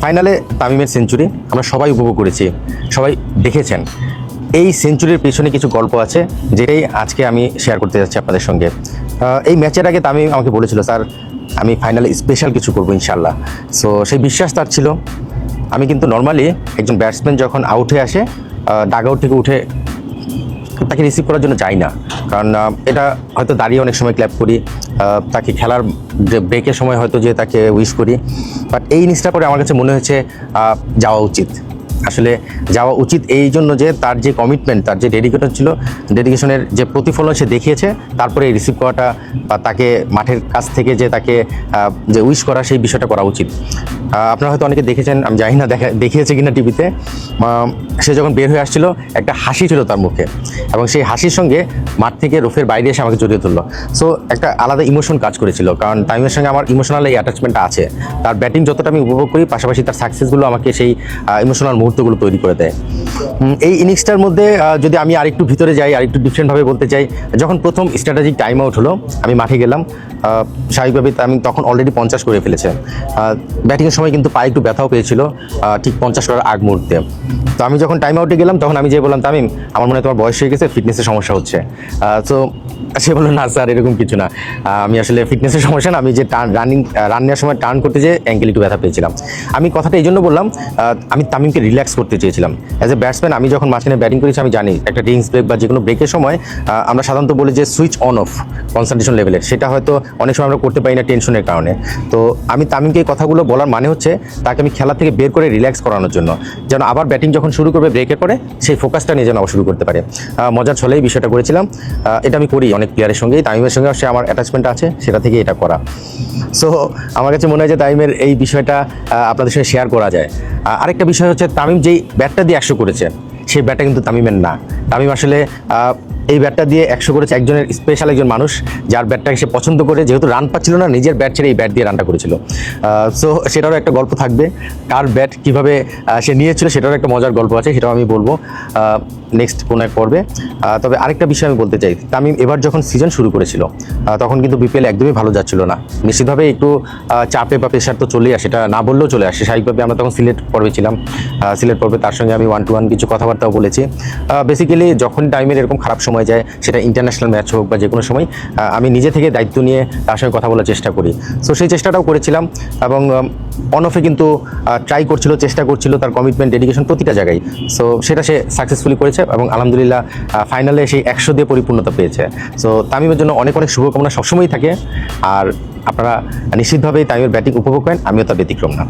ফাইনালে তামিমের সেঞ্চুরি আমরা সবাই উপভোগ করেছি, সবাই দেখেছেন। এই সেঞ্চুরির পেছনে কিছু গল্প আছে, যেটাই আজকে আমি শেয়ার করতে যাচ্ছি আপনাদের সঙ্গে। এই ম্যাচের আগে তামিম আমাকে বলেছিল, স্যার, আমি ফাইনালে স্পেশাল কিছু করব ইনশাল্লাহ সো সেই বিশ্বাস তার ছিল। আমি কিন্তু নর্মালি একজন ব্যাটসম্যান যখন আউটে আসে ডাগ আউট থেকে উঠে তাকে রিসিভ করার জন্য যাই না। কারণ এটা হয়তো দাঁড়িয়ে অনেক সময় ক্ল্যাপ করি তাকে খেলার ব্রেকের সময় হয়তো যে তাকে উইশ করি। বাট এই জিনিসটা করে আমার কাছে মনে হয়েছে যাওয়া উচিত। আসলে যাওয়া উচিত এই জন্য যে তার যে কমিটমেন্ট তার যে ডেডিকেশন ছিল ডেডিকেশনের যে প্রতিফলন সে দেখিয়েছে, তারপরে রিসিভ করাটা বা তাকে মাঠের কাছ থেকে যে তাকে যে উইশ করা সেই বিষয়টা করা উচিত। আপনারা হয়তো অনেকে দেখেছেন, আমি জানি না, দেখা, দেখিয়েছে কিনা টিভিতে সে যখন বের হয়ে আসছিল, একটা হাসি ছিল তার মুখে এবং সেই হাসির সঙ্গে মাঠ থেকে রোফের বাইরে এসে আমাকে জড়িয়ে তুললো সো একটা আলাদা ইমোশন কাজ করেছিল, কারণ টাইমের সঙ্গে আমার ইমোশনাল এই অ্যাটাচমেন্টটা আছে। তার ব্যাটিং যতটা আমি উপভোগ করি, পাশাপাশি তার সাকসেসগুলো আমাকে সেই ইমোশনাল মুহূর্তগুলো তৈরি করে দেয়। এই ইনিংসটার মধ্যে যদি আমি আরেকটু ভিতরে যাই, আরেকটু ডিফারেন্টভাবে বলতে চাই, যখন প্রথম স্ট্র্যাটেজিক টাইম আউট হলো, আমি মাঠে গেলাম স্বাভাবিকভাবে আমি তখন অলরেডি পঞ্চাশ করে ফেলেছে। ব্যাটিংয়ের সময় কিন্তু পায়ে একটু ব্যথাও পেয়েছিল ঠিক পঞ্চাশ করার আগ মুহূর্তে। তো আমি যখন টাইম আউটে গেলাম, তখন আমি যে বললাম, তামিম, আমার মনে হয় তোমার বয়স হয়ে গেছে ফিটনেসের সমস্যা হচ্ছে। তো সে বলল, না স্যার, এরকম কিছু না। আমি আসলে ফিটনেসের সমস্যা না, আমি যে টার্ন রানিং রান নেওয়ার সময় টার্ন করতে যে অ্যাঙ্কেল একটু ব্যথা পেয়েছিলাম। আমি কথাটা এই জন্য বললাম আমি তামিমকে রিল্যাক্স করতে চেয়েছিলাম। অ্যাজ এ ব্যাটসম্যান আমি যখন মাঝখানে ব্যাটিং করেছি, আমি জানি একটা ড্রিঙ্কস ব্রেক বা যে কোনো ব্রেকের সময় আমরা সাধারণত বলি যে সুইচ অন অফ কনসেন্ট্রেশন লেভেলের সেটা হয়তো অনেক সময় আমরা করতে পারি না টেনশনের কারণে। তো আমি তামিমকে এই কথাগুলো বলার মানে হচ্ছে, তাকে আমি খেলা থেকে বের করে রিল্যাক্স করানোর জন্য। যেন আবার ব্যাটিং যখন শুরু করবে ব্রেকের পরে সেই ফোকাসটা নিয়ে যেন শুরু করতে পারে। মজার ছলেই বিষয়টা করেছিলাম। এটা আমি করি অনেক প্লেয়ারের সঙ্গেই, তামিমের সঙ্গে সে আমার অ্যাটাচমেন্ট আছে, সেটা থেকে এটা করা। সো আমার কাছে মনে হয় যে তামিমের এই বিষয়টা আপনাদের সঙ্গে শেয়ার করা যায়। আরেকটা বিষয় হচ্ছে তামিম যেই ব্যাটটা দিয়ে একশো করেছে, সেই ব্যাটটা কিন্তু তামিমের না। তামিম আসলে এই ব্যাটটা দিয়ে একশো করেছে একজনের স্পেশাল একজন মানুষ, যার ব্যাটটাকে সে পছন্দ করে, যেহেতু রান পাচ্ছিল না, নিজের ব্যাট ছেড়ে এই ব্যাট দিয়ে রানটা করেছিল। সো সেটারও একটা গল্প থাকবে, কার ব্যাট কীভাবে সে নিয়েছিল সেটারও একটা মজার গল্প আছে, সেটাও আমি বলব নেক্সট কোনো এক পর্বে। তবে আরেকটা বিষয় আমি বলতে চাই, তামিম এবার যখন সিজন শুরু করেছিল তখন কিন্তু বিপিএল একদমই ভালো যাচ্ছিল না। নিশ্চিতভাবে একটু চাপে বা প্রেশার তো চলেই আসে, এটা না বললেও চলে আসে, স্বাভাবিকভাবে আমরা তখন সিলেট পর্বে ছিলাম। সিলেট পর্বে তার সঙ্গে আমি ওয়ান টু ওয়ান কিছু কথাবার্তাও বলেছি। বেসিক্যালি যখন টাইমের এরকম খারাপ সময় যায়, সেটা ইন্টারন্যাশনাল ম্যাচ হোক বা যে কোনো সময় আমি নিজে থেকে দায়িত্ব নিয়ে তার সঙ্গে কথা বলার চেষ্টা করি। সো সেই চেষ্টাটাও করেছিলাম এবং অনফে কিন্তু ট্রাই করছিল, চেষ্টা করছিল তার কমিটমেন্ট ডেডিকেশন প্রতিটা জায়গায়। সো সেটা সে সাকসেসফুলি করেছে এবং আলহামদুলিল্লাহ ফাইনালে সেই একশো দিয়ে পরিপূর্ণতা পেয়েছে। সো তামিমের জন্য অনেক অনেক শুভকামনা সবসময়ই থাকে। আর আপনারা নিশ্চিতভাবেই তামিমের ব্যাটিং উপভোগ করেন, আমিও তার ব্যতিক্রম না।